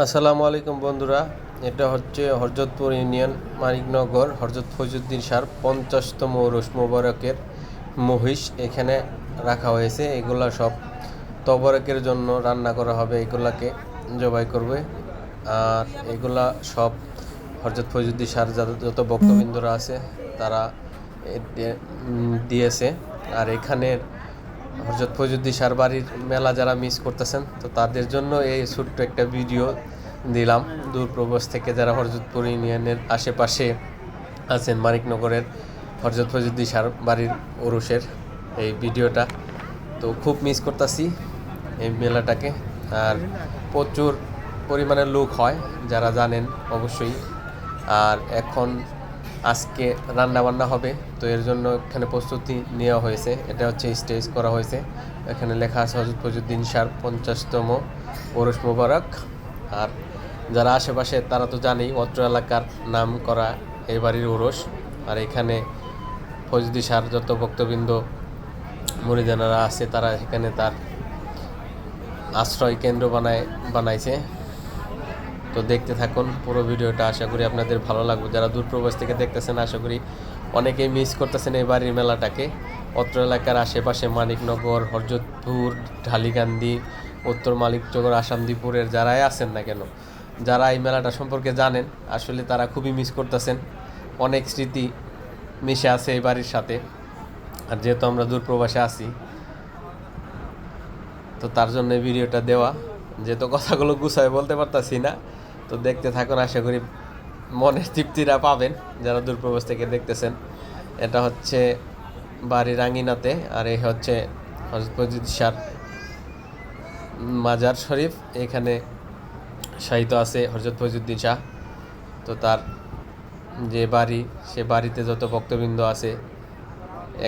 আসসালামু আলাইকুম বন্ধুরা, এটা হচ্ছে হরজতপুর ইউনিয়ন মানিকনগর, হরজত ফৈজুদ্দিন সার পঞ্চাশতম রুশ মোবারকের মহিষ এখানে রাখা হয়েছে। এগুলা সব তবরকের জন্য রান্না করা হবে, এগুলাকে জবাই করবে। আর এগুলা সব হরজত ফৈজুদ্দিন সার যত ভক্তবৃন্দরা আছে, তারা দিয়েছে। আর এখানের হরজত ফৈজুদ্দি সার বাড়ির মেলা যারা মিস করতেছেন, তো তাদের জন্য এই ছোট্ট একটা ভিডিও দিলাম। দূর প্রবাস থেকে যারা হরজতপুর ইউনিয়নের আশেপাশে আছেন, মানিকনগরের হরজত ফৈজুদ্দি সার বাড়ির ওরসের এই ভিডিওটা তো খুব মিস করতেছি এই মেলাটাকে। আর প্রচুর পরিমাণে লোক হয়, যারা জানেন অবশ্যই। আর এখন আজকে রান্না বান্না হবে, তো এর জন্য এখানে প্রস্তুতি নেওয়া হয়েছে। এটা হচ্ছে স্টেজ করা হয়েছে। এখানে লেখা আছে হজরত ফজুদ্দিন সার পঞ্চাশতম ওরস মোবারক। আর যারা আশেপাশে, তারা তো জানেই, অত্র এলাকার নাম করা এই বাড়ির ওরস। আর এখানে ফজদি সার যত ভক্তবৃন্দ, মরিদানারা আছে, তারা এখানে তার আশ্রয় কেন্দ্র বানায়, বানাইছে। তো দেখতে থাকুন, পুরো ভিডিওটা আশা করি আপনাদের ভালো লাগবে। যারা দূর প্রবাস থেকে দেখতেছেন, আশা করি অনেকেই মিস করতেছেন এই বাড়ির মেলাটাকে। অত্র এলাকার আশেপাশে মানিকনগর, হরজতপুর ঢালিকান্দি উত্তর মালিকনগর আসামদীপুরের যারাই আছেন না কেন, যারা এই মেলাটা সম্পর্কে জানেন, আসলে তারা খুবই মিস করতেছেন। অনেক স্মৃতি মিশে আছে এই বাড়ির সাথে। আর যেহেতু আমরা দূর প্রবাসে আছি, তো তার জন্য ভিডিওটা দেওয়া। যেহেতু কথাগুলো গুছায় বলতে পারতাছি না, তো দেখতে থাকুন, আশা করি মনের তৃপ্তিটা পাবেন যারা দূরপ্রবাস থেকে দেখতেছেন। এটা হচ্ছে বাড়ির আঙ্গিনাতে আর এই হচ্ছে হজরত শাহ মাজার শরীফ। এখানে শাহিত আছে হজরত ফজুদ্দিন শাহ। তো তার যে বাড়ি, সে বাড়িতে যত ভক্তবৃন্দ আছে,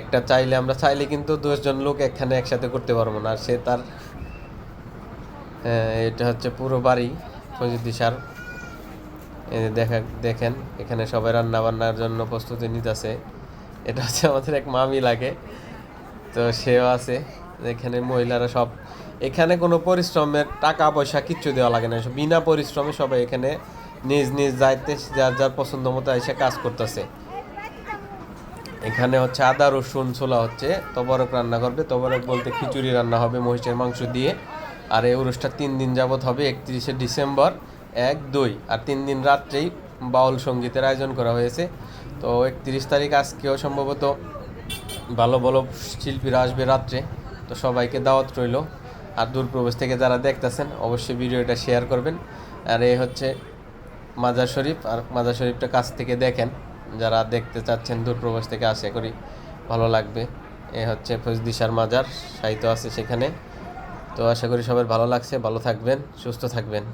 একটা চাইলে আমরা চাইলে কিন্তু দশজন লোক এখানে একসাথে করতে পারব না। আর সে তার এটা হচ্ছে পুরো বাড়ি সার এই দেখা দেখেন, এখানে সবাই রান্না বান্নার জন্য প্রস্তুতি নিতেছে। এটা হচ্ছে আমাদের এক মামি লাগে, তো সেও আছে। এখানে মহিলারা সব এখানে কোনো পরিশ্রমের টাকা পয়সা কিচ্ছু দেওয়া লাগে না। বিনা পরিশ্রমে সবাই এখানে নিজ নিজ যাইতে যার যার পছন্দ মতো এসে কাজ করতেছে। এখানে হচ্ছে আদা, রসুন, ছোলা হচ্ছে। তবরক রান্না করবে। তবরক বলতে খিচুড়ি রান্না হবে, মহিষের মাংস দিয়ে। আর এই উরুসটা তিন দিন যাবত হবে একত্রিশে ডিসেম্বর, এক, দুই। আর তিন দিন রাত্রেই বাউল সঙ্গীতের আয়োজন করা হয়েছে। তো একত্রিশ তারিখ আজকেও সম্ভবত ভালো ভালো শিল্পীরা আসবে রাত্রে। তো সবাইকে দাওয়াত রইল। আর দূরপ্রবেশ থেকে যারা দেখতেছেন, অবশ্যই ভিডিওটা শেয়ার করবেন। আর এই হচ্ছে মাজার শরীফ। আর মাজার শরীফটা কাছ থেকে দেখেন। যারা দেখতে চাচ্ছেন দূরপ্রবাস থেকে আশা করি ভালো লাগবে। এ হচ্ছে ফজদিশার মাজার সাহিত্য আছে সেখানে। তো আশা করি সবার ভালো লাগছে ভালো থাকবেন সুস্থ থাকবেন।